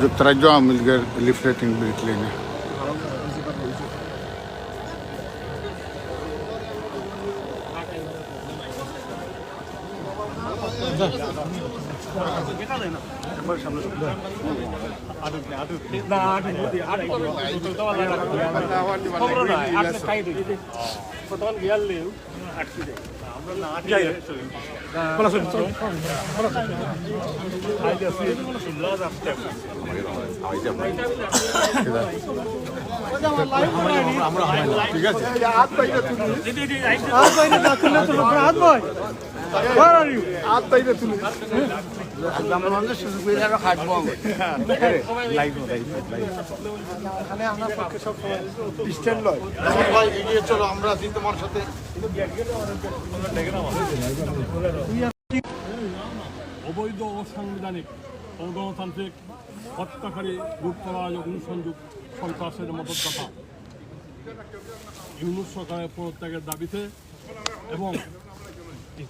जो तोज्जो गया लिफलेटिंग बिल्कुल ना आठ आठ आठ তখন বিয়ার লেউ আটকে আমরা না যাই আমরা ঠিক আছে হাত বাইরে তুলি। হাত বাইরে না অবৈধ অসাংবিধানিক অগণতান্ত্রিক হত্যাকারী লুটতরাজ অনুসংযোগ সন্ত্রাসের মদতদাতা ইউনুস সরকারের পদত্যাগের দাবিতে এবং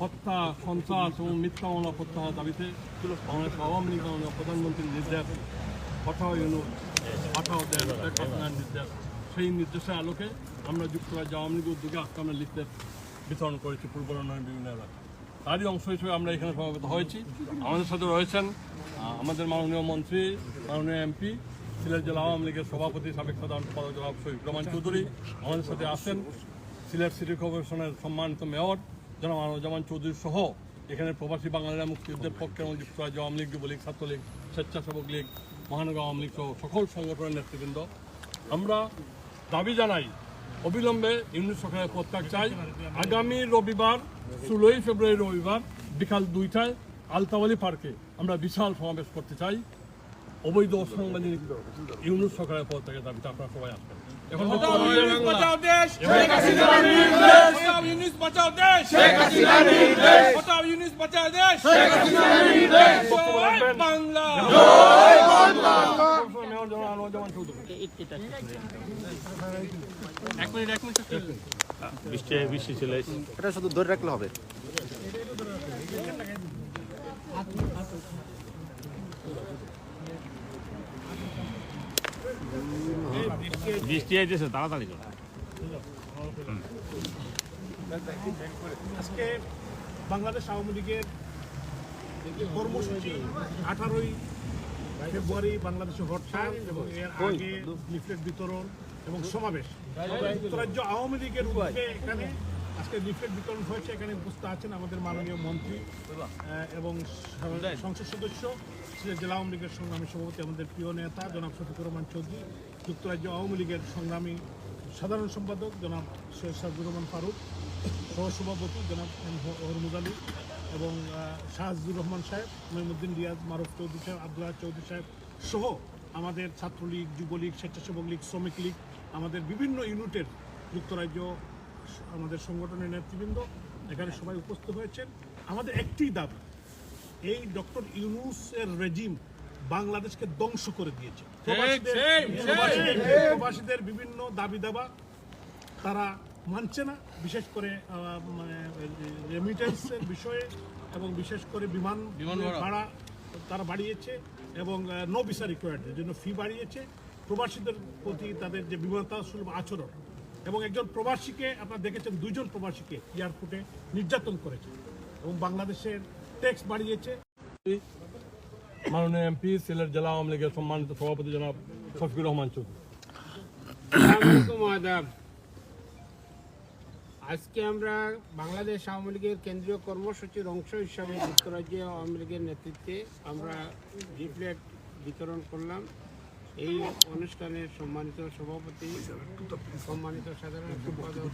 হত্যা, সন্ত্রাস এবং মিথ্যা মামলা প্রত্যাহার দাবিতে বাংলাদেশ আওয়ামী লীগ মাননীয় প্রধানমন্ত্রীর নির্দেশ পাঠাও ইউনুস, পাঠাও নির্দেশ। সেই নির্দেশের আলোকে আমরা যুক্তরাজ্য আওয়ামী লীগের উদ্যোগে আজকে লিফলেট বিতরণ করেছি পূর্ব লন্ডনের বিভিন্ন এলাকায়। তারই অংশ হিসেবে আমরা এখানে সমাবেত হয়েছি। আমাদের সাথে রয়েছেন আমাদের মাননীয় মন্ত্রী, মাননীয় এমপি, সিলেট জেলা আওয়ামী লীগের সভাপতি, সাবেক সাধারণ সম্পাদক জনাব রহমান চৌধুরী আমাদের সাথে আছেন। সিলেট সিটি কর্পোরেশনের সম্মানিত মেয়র জনাব আনোজামান চৌধুরী সহ এখানে প্রবাসী বাঙালিরা মুক্তিযুদ্ধের পক্ষে এবং যুক্তরাজ্য আওয়ামী লীগ যুবলীগ ছাত্রলীগ স্বেচ্ছাসেবক লীগ মহানগর আওয়ামী লীগ সহ সকল সংগঠনের নেতৃবৃন্দ। আমরা দাবি জানাই অবিলম্বে ইউনিট সরকারের প্রত্যাগ চাই। আগামী রবিবার ষোলোই ফেব্রুয়ারি রবিবার বিকাল দুইটায় আলতাওয়ালি পার্কে আমরা বিশাল সমাবেশ করতে চাই। অবৈধ অসাংবাদিক ইউনুস সরকারের প্রত্যাগের দাবিতে আপনারা সবাই আসবেন। বাঁচাও দেশ। শেখ হাসিনা নির্দেশ। বাঁচাও ইউনিস বাঁচাও দেশ। শেখ হাসিনা নির্দেশ। বাঁচাও ইউনিস বাঁচাও দেশ। শেখ হাসিনা নির্দেশ। জয় বাংলা। মেয়র জনাব এটা শুধু ধরে রাখলে হবে। বৃষ্টি আইতেছে তাড়াতাড়ি করো। আজকে বাংলাদেশ আওয়ামী লীগের কর্মসূচি আঠারোই ফেব্রুয়ারি বাংলাদেশে হরতাল এবং এর আগে লিফলেট বিতরণ এবং সমাবেশ। যুক্তরাজ্য আওয়ামী লীগের উদ্যোগে এখানে আজকে লিফলেট বিতরণ হয়েছে, এখানে উপস্থিত আছেন আমাদের মাননীয় মন্ত্রী এবং সংসদ সদস্য জেলা আওয়ামী লীগের সংগ্রামী সভাপতি আমাদের প্রিয় নেতা, জনাব শফিকুর রহমান চৌধুরী, যুক্তরাজ্য আওয়ামী লীগের সংগ্রামী সাধারণ সম্পাদক, জনাব সৈয়দ সাজুর রহমান ফারুক, সহসভাপতি জনাব হরমুদ আলী, এবং শাহজুর রহমান সাহেব মহিমুদ্দিন রিয়াজ, মারুফ চৌধুরী সাহেব আব্দুল্লাহ চৌধুরী সাহেব সহ আমাদের ছাত্রলীগ, যুবলীগ, স্বেচ্ছাসেবক লীগ, শ্রমিক লীগ, আমাদের বিভিন্ন ইউনিটের যুক্তরাজ্য আমাদের সংগঠনের নেতৃবৃন্দ এখানে সবাই উপস্থিত হয়েছেন। আমাদের একটি দাবি এই ডক্টর ইউনুসের রেজিম বাংলাদেশকে ধ্বংস করে দিয়েছে। প্রবাসীদের বিভিন্ন দাবি দাবা তারা মানছে না বিশেষ করে মানে রেমিটেন্সের বিষয়ে এবং বিশেষ করে বিমান ভাড়া। তারা বাড়িয়েছে এবং নো ভিসা রিকোয়ার্ডের জন্য ফি বাড়িয়েছে। প্রবাসীদের প্রতি তাদের যে বিমানতা সুলভ আচরণ এবং একজন প্রবাসীকে আপনারা দেখেছেন দুইজন প্রবাসীকে এয়ারপোর্টে নির্যাতন করেছে এবং বাংলাদেশের ট্যাক্স বাড়িয়েছে। মাননীয় এমপি সিলেট জেলা আওয়ামী লীগের সম্মানিত সভাপতি জনাব শফিকুর রহমান চৌধুরী। আজকে আমরা বাংলাদেশ আওয়ামী লীগের কেন্দ্রীয় কর্মসূচির অংশ হিসাবে যুক্তরাজ্য আওয়ামী লীগের নেতৃত্বে আমরা লিফলেট বিতরণ করলাম। এই অনুষ্ঠানের সম্মানিত সভাপতি, সম্মানিত সাধারণ সম্পাদক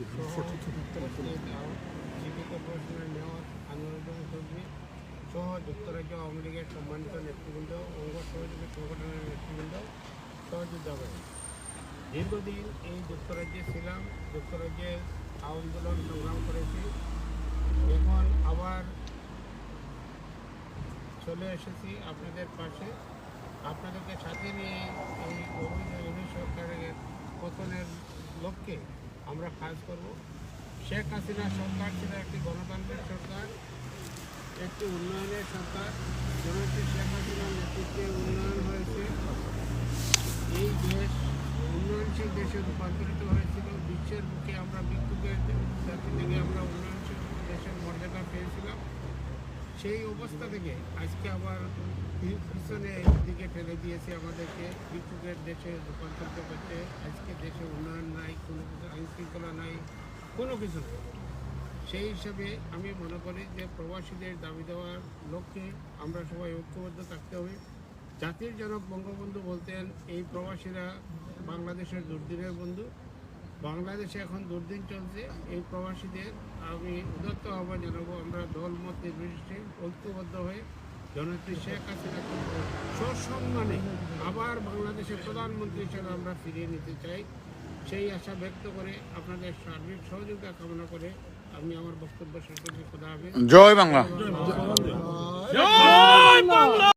আনোয়ারুজ্জামান চৌধুরী সহ যুক্তরাজ্য আওয়ামী লীগের সম্মানিত নেতৃবৃন্দ, অঙ্গ সহযোগী সংগঠনের নেতৃবৃন্দ সহযোগিতা করেন দীর্ঘদিন এই যুক্তরাজ্যে ছিলাম, যুক্তরাজ্যে আন্দোলন সংগ্রাম করেছি। এখন আবার চলে এসেছি আপনাদের পাশে। আপনাদেরকে সাথে নিয়ে এই ইউনি সরকারের পতনের লক্ষ্যে আমরা কাজ করব। শেখ হাসিনা সরকার ছিল একটি গণতান্ত্রিক সরকার, একটি উন্নয়নের সরকার জননেত্রী শেখ হাসিনার নেতৃত্বে উন্নয়ন হয়েছে। এই দেশ উন্নয়নশীল দেশে রূপান্তরিত হয়েছিল। বিশ্বের মুখে আমরা বিদ্যুতের জাতি থেকে আমরা উন্নয়নশীল দেশের মর্যাদা পেয়েছিলাম। সেই অবস্থা থেকে আজকে আবার পিছনে দিকে ফেলে দিয়েছে আমাদেরকে। ভিক্ষুকের দেশে রূপান্তরিত করতে। আজকে দেশে উন্নয়ন নাই, কোনো কিছু আইন শৃঙ্খলা নাই, কোনো কিছু সেই হিসাবে আমি মনে করি যে প্রবাসীদের দাবি দেওয়ার লক্ষ্যে আমরা সবাই ঐক্যবদ্ধ থাকতে হবে। জাতির জনক বঙ্গবন্ধু বলতেন, এই প্রবাসীরা বাংলাদেশের দুর্দিনের বন্ধু। বাংলাদেশে এখন দুর্দিন চলছে। এই প্রবাসীদের আমি উদত্ত আহ্বান জানাব আমরা দল মত নির্বিশেষে ঐক্যবদ্ধ হয়ে জননেত্রী শেখ হাসিনাকে সসম্মানে আবার বাংলাদেশের প্রধানমন্ত্রী হিসেবে আমরা ফিরিয়ে নিতে চাই। সেই আশা ব্যক্ত করে আপনাদের সার্বিক সহযোগিতা কামনা করে আমি আমার বক্তব্য শেষ করছি। খোদা জয় বাংলা। জয় বাংলা।